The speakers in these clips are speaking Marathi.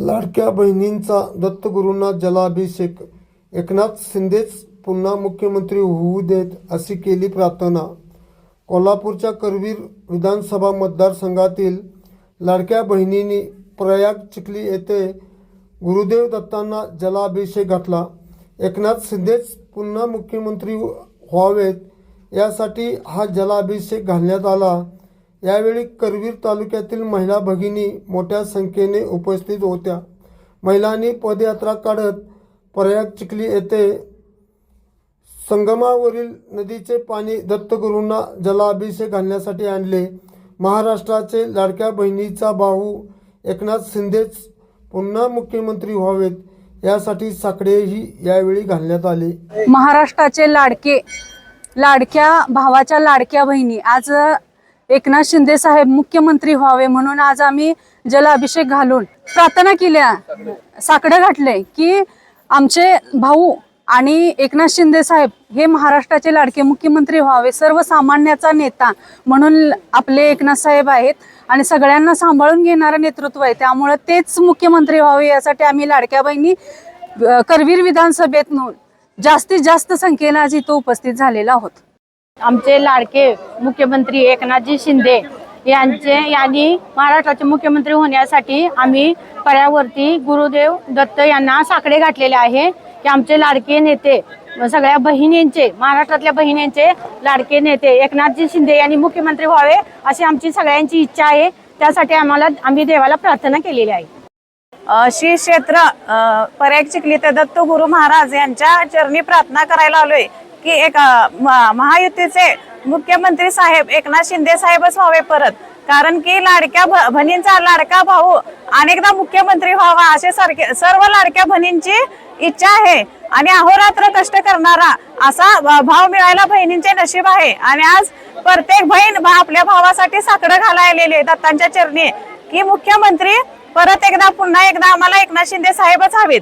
लाडक्या बहिणींचा दत्तगुरूंना जलाभिषेक. एकनाथ शिंदेच पुन्हा मुख्यमंत्री होऊ देत अशी केली प्रार्थना. कोल्हापूरच्या करवीर विधानसभा मतदारसंघातील लाडक्या बहिणींनी प्रयाग चिखली येथे गुरुदेव दत्तांना जलाभिषेक घातला. एकनाथ शिंदेच पुन्हा मुख्यमंत्री व्हावेत यासाठी हा जलाभिषेक घालण्यात आला. यावेळी करवीर तालुक्यातील महिला भगिनी मोठ्या संख्येने उपस्थित होत्या. महिलांनी पदयात्रा काढत प्रयाग चिखली येथे संगमावरील नदीचे पाणी दत्तगुरूंना जलाभिषेक घालण्यासाठी आणले. महाराष्ट्राचे लाडक्या बहिणीचा भाऊ एकनाथ शिंदेच पुन्हा मुख्यमंत्री व्हावेत यासाठी साकडेही यावेळी घालण्यात आले. महाराष्ट्राचे लाडके लाडक्या भावाच्या लाडक्या बहिणी आज एकनाथ शिंदे साहेब मुख्यमंत्री व्हावे म्हणून आज आम्ही जलाभिषेक घालून प्रार्थना केल्या साकडं घातले की आमचे भाऊ आणि एकनाथ शिंदे साहेब हे महाराष्ट्राचे लाडके मुख्यमंत्री व्हावे सर्वसामान्याचा नेता म्हणून आपले एकनाथ साहेब आहेत आणि सगळ्यांना सांभाळून घेणारं नेतृत्व आहे. त्यामुळं तेच मुख्यमंत्री व्हावे यासाठी आम्ही लाडक्या बहिणी करवीर विधानसभेत जास्तीत जास्त संख्येनं आज इथं उपस्थित झालेला आहोत. आमचे लाडके मुख्यमंत्री एकनाथजी शिंदे यांचे यांनी महाराष्ट्राचे मुख्यमंत्री होण्यासाठी आम्ही पर्यावरती गुरुदेव दत्त यांना साकडे घातलेले आहे. की आमचे लाडके नेते सगळ्या बहिणींचे महाराष्ट्रातल्या बहिणींचे लाडके नेते एकनाथजी शिंदे यांनी मुख्यमंत्री व्हावे अशी आमची सगळ्यांची इच्छा आहे. त्यासाठी आम्हाला आम्ही देवाला प्रार्थना केलेली आहे. श्री क्षेत्र पर्याय चिखली ते दत्त गुरु महाराज यांच्या चरणी प्रार्थना करायला आलोय. की एक म- महायुतीचे मुख्यमंत्री साहेब एकनाथ शिंदे साहेबच व्हावे परत. कारण की लाडक्या भ- बहिणींचा लाडका भाऊ अनेकदा मुख्यमंत्री व्हावा असे सारखे सर्व लाडक्या बहिणींची इच्छा आहे. आणि अहोरात्र कष्ट करणारा असा भाव मिळायला बहिणींचे नशीब आहे. आणि आज प्रत्येक बहीण आपल्या भावासाठी साकडं घालायलेले दत्तांच्या चरणी. की मुख्यमंत्री परत एकदा पुन्हा एकदा आम्हाला एकनाथ शिंदे साहेबच हवेत.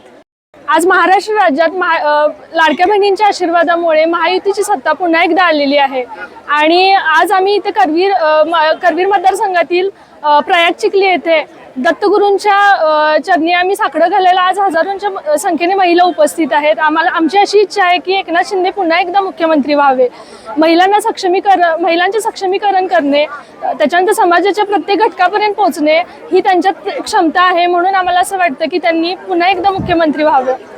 आज महाराष्ट्र राज्यात महा लाडक्या बहिणींच्या आशीर्वादामुळे महायुतीची सत्ता पुन्हा एकदा आलेली आहे. आणि आज आम्ही इथे करवीर म- करवीर मतदारसंघातील प्रयाग चिखली येथे दत्तगुरूंच्या चरणी आम्ही साकडं घालायला आज हजारोंच्या संख्येने महिला उपस्थित आहेत. आम्हाला आमची अशी इच्छा आहे की एकनाथ शिंदे पुन्हा एकदा मुख्यमंत्री व्हावे. महिलांना सक्षमीकरण महिलांचे सक्षमीकरण करणे त्याच्यानंतर समाजाच्या प्रत्येक घटकापर्यंत पोहोचणे ही त्यांच्यात क्षमता आहे म्हणून आम्हाला असं वाटतं की त्यांनी पुन्हा एकदा मुख्यमंत्री व्हावं.